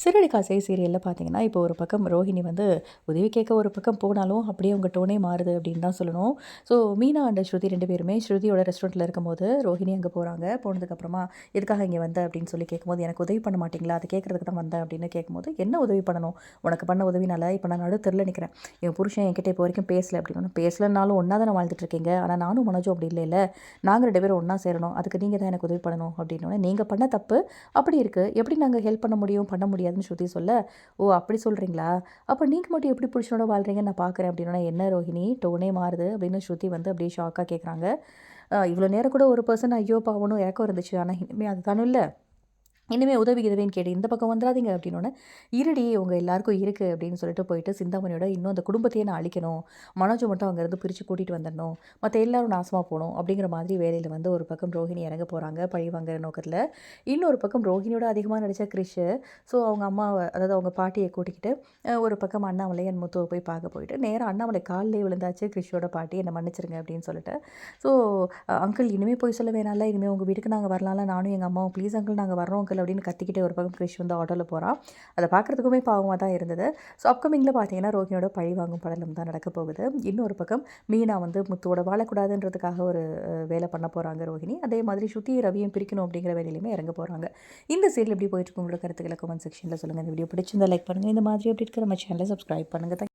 சிறடி காசை சீரியலில் பார்த்தீங்கன்னா இப்போ ஒரு பக்கம் ரோஹிணி வந்து உதவி கேட்க ஒரு பக்கம் போனாலும் அப்படியே உங்கள் டோனே மாறுது அப்படின்னு தான் சொல்லணும். ஸோ மீனா அண்ட் ஸ்ருதி ரெண்டு பேருமே ஸ்ருதியோட ரெஸ்டாரண்ட்டில் இருக்கும்போது ரோஹிணி அங்கே போகிறாங்க போனதுக்கப்புறமா எதுக்காக இங்கே வந்த? அப்படின்னு சொல்லி கேட்கும்போது எனக்கு உதவி பண்ண மாட்டிங்களா? அதை கேட்குறதுக்கு தான் வந்தேன். அப்படின்னு கேட்கும்போது என்ன உதவி பண்ணணும்? உனக்கு பண்ண உதவினால இப்போ நான் நடு தெருல நிற்கிறேன் என் புருஷன் என்கிட்ட இப்போ வரைக்கும் பேசலை. அப்படின்னு பேசலைனாலும் ஒன்றா தானே வாழ்ந்துட்டு இருக்கீங்க. ஆனால் நானும் மனோஜும் அப்படி இல்லை இல்லை நாங்கள் ரெண்டு பேரும் ஒன்றா சேரணும். அதுக்கு நீங்கள் தான் எனக்கு உதவி பண்ணணும். அப்படின்னு நீங்கள் பண்ண தப்பு அப்படி இருக்குது எப்படி நாங்கள் ஹெல்ப் பண்ண முடியும்? பண்ண முடியும் முடியாதுன்னு ஸ்ருதி சொல்ல ஓ அப்படி சொல்கிறீங்களா அப்போ நீங்கள் மட்டும் எப்படி புருஷனோட வாழ்கிறீங்கன்னு நான் பார்க்குறேன் அப்படின்னா என்ன ரோஹிணி? டோனே மாறுது. அப்படின்னு ஸ்ருதி வந்து அப்படியே ஷாக்காக கேட்குறாங்க இவ்வளோ நேரம் கூட ஒரு பர்சன் ஐயோ பாவனும் இறக்கம் இருந்துச்சு. ஆனால் இனிமேல் அது தானும் இல்லை. இனிமேல் உதவி உதவின்னு கேட்டு இந்த பக்கம் வந்துடாதீங்க அப்படின்னோடனே இருடி உங்கள் எல்லாருக்கும் இருக்குது அப்படின்னு சொல்லிட்டு போயிட்டு சிந்தாமணியோட இன்னும் அந்த குடும்பத்தையே நான் அழிக்கணும் மனோஜ் மட்டும் அங்கேருந்து பிரித்து கூட்டிகிட்டு வந்துடணும் மற்ற எல்லாரும் நாசமாக போகணும் அப்படிங்கிற மாதிரி வேலையில் வந்து ஒரு பக்கம் ரோஹிணி இறங்க போகிறாங்க பழி வாங்குற நோக்கத்தில். இன்னொரு பக்கம் ரோஹிணியோட அதிகமாக நடித்த கிரிஷ். ஸோ அவங்க அம்மாவை அதாவது அவங்க பாட்டியை கூட்டிக்கிட்டு ஒரு பக்கம் அண்ணாமலை என் முத்துவை போய் பார்க்க போயிட்டு நேராக அண்ணாமலை காலிலே விழுந்தாச்சு கிரிஷோட பாட்டி என்னை மன்னிச்சிருங்க அப்படின்னு சொல்லிட்டு. ஸோ அங்கிள் இனிமேல் போய் சொல்ல வேணாம்ல இனிமேல் உங்கள் வீட்டுக்கு நாங்கள் வரலாம்ல நானும் எங்கள் அம்மாவும் ப்ளீஸ் அங்கிள் நாங்கள் வரோம் அங்கிள் அப்படின்னு கத்திக்கிட்டே ஒரு பக்கம் கிரிஷ் வந்து ஆட்டோவில் போகிறான் அதை பார்க்குறதுக்குமே பாவமாக தான் இருந்தது. ஸோ அப்கமிங்கில் பார்த்தீங்கன்னா ரோஹினியோட பழி வாங்கும் படலம் தான் நடக்க போகுது. இன்னொரு பக்கம் மீனா வந்து முத்துவோட வாழக்கூடாதுன்றதுக்காக ஒரு வேலை பண்ண போகிறாங்க ரோஹிணி அதே மாதிரி சுற்றி ரவியும் பிரிக்கணும் அப்படிங்கிற வேலையிலுமே இறங்க போகிறாங்க இந்த சீரியல் எப்படி போயிட்டு உங்களோட கருத்துக்களை கமெண்ட் செக்ஷனில் சொல்லுங்கள் இந்த வீடியோ பிடிச்சிருந்தா லைக் பண்ணுங்கள் இந்த மாதிரி அப்படி இருக்கிற நம்ம சேனலை சப்ஸ்கிரைப் பண்ணுங்கள்